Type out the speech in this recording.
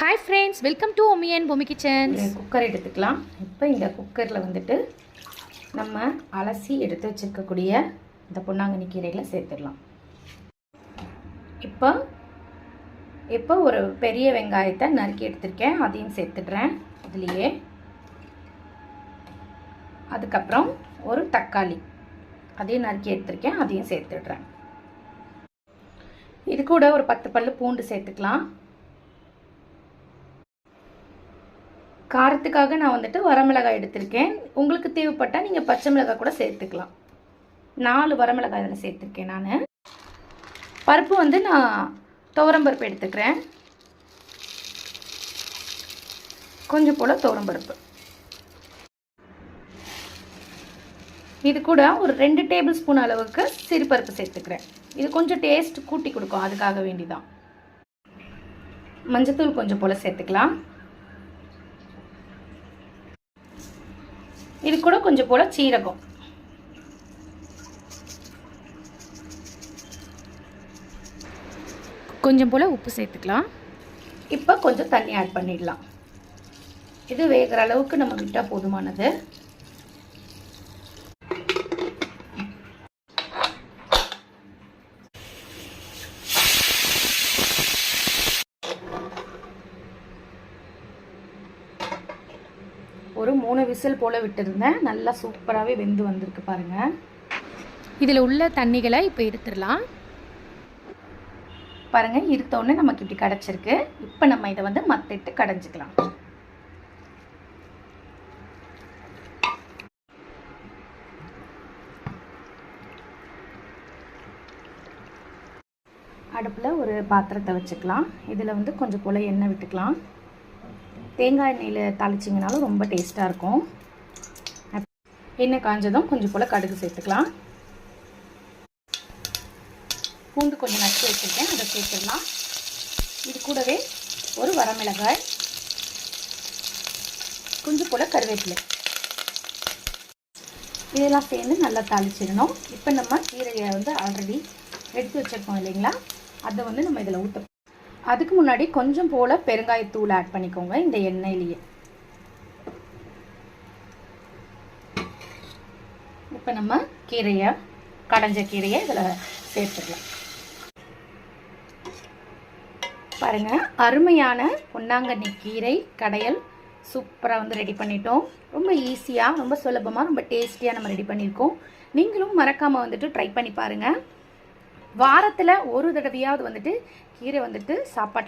Hi friends welcome to Omiyan Bhoomi kitchens cooker எடுத்துக்கலாம். இப்போ இந்த குக்கரில் வந்துட்டு நம்ம அலசி எடுத்து வச்சுருக்கக்கூடிய இந்த பொன்னாங்கண்ணி கீரையில் சேர்த்துடலாம். இப்போ இப்போ ஒரு பெரிய வெங்காயத்தை நறுக்கி எடுத்திருக்கேன். அதையும் சேர்த்துடுறேன். இதுலேயே அதுக்கப்புறம் ஒரு தக்காளி. அதையும் நறுக்கி எடுத்திருக்கேன். அதையும் சேர்த்துடுறேன். இது கூட ஒரு பத்து பல்லு பூண்டு சேர்த்துக்கலாம். காரத்துக்காக நான் வந்துட்டு வரமிளகாய் எடுத்திருக்கேன். உங்களுக்கு தேவைப்பட்டால் நீங்கள் பச்சை மிளகாய் கூட சேர்த்துக்கலாம். நாலு வரமிளகாய் இதில் சேர்த்துருக்கேன் நான். பருப்பு வந்து நான் துவரம்பருப்பு எடுத்துக்கிறேன். கொஞ்சம் போல் துவரம்பருப்பு இது கூட ஒரு ரெண்டு டேபிள் ஸ்பூன் அளவுக்கு சிறுபருப்பு சேர்த்துக்கிறேன். இது கொஞ்சம் டேஸ்ட் கூட்டி கொடுக்கும் அதுக்காக வேண்டிதான். மஞ்சத்தூள் கொஞ்சம் போல் சேர்த்துக்கலாம். இது கூட கொஞ்சம் போல் சீரகம். கொஞ்சம் போல் உப்பு சேர்த்துக்கலாம். இப்போ கொஞ்சம் தண்ணி ஆட் பண்ணிடலாம். இது வேகிற அளவுக்கு நம்ம விட்டால் போதுமானது. ஒரு மூணு விசில் போல் விட்டுருந்தேன். நல்லா சூப்பராகவே வெந்து வந்திருக்கு பாருங்கள் இதில் உள்ள தண்ணிகளை இப்போ எடுத்துடலாம். பாருங்கள் இருத்தோடனே நமக்கு இப்படி கிடச்சிருக்கு. இப்போ நம்ம இதை வந்து மத்திட்டு கடைஞ்சிக்கலாம். அடுப்பில் ஒரு பாத்திரத்தை வச்சுக்கலாம். இதில் வந்து கொஞ்சம் போல் எண்ணெய் விட்டுக்கலாம். தேங்காய் எண்ணெயில் தாளிச்சிங்கனாலும் ரொம்ப டேஸ்ட்டாக இருக்கும். எண்ணெய் காஞ்சதும் கொஞ்சம் போல் கடுகு சேர்த்துக்கலாம். பூண்டு கொஞ்சம் நச்சு வச்சுருக்கேன். அதை சேர்த்துடலாம். இது கூடவே ஒரு வரமிளகாய் கொஞ்சம் போல் கருவேப்பிலை. இதெல்லாம் சேர்ந்து நல்லா தாளிச்சிடணும். இப்போ நம்ம கீரையை வந்து ஆல்ரெடி எடுத்து வச்சுருக்கோம் இல்லைங்களா? அதை வந்து நம்ம இதில் ஊற்ற அதுக்கு முன்னாடி கொஞ்சம் போல் பெருங்காயத்தூள் ஆட் பண்ணிக்கோங்க இந்த எண்ணெயிலேயே. இப்போ நம்ம கீரையை கடைஞ்ச கீரையை இதில் சேர்த்துக்கலாம். பாருங்கள் அருமையான பொன்னாங்கண்ணி கீரை கடையல் சூப்பராக வந்து ரெடி பண்ணிட்டோம். ரொம்ப ஈஸியாக ரொம்ப சுலபமாக ரொம்ப டேஸ்டியாக நம்ம ரெடி பண்ணியிருக்கோம். நீங்களும் மறக்காமல் வந்துட்டு ட்ரை பண்ணி பாருங்கள் வாரத்தில் ஒரு தடவையாவது வந்துட்டு கீரை வந்துட்டு சாப்பாட்டு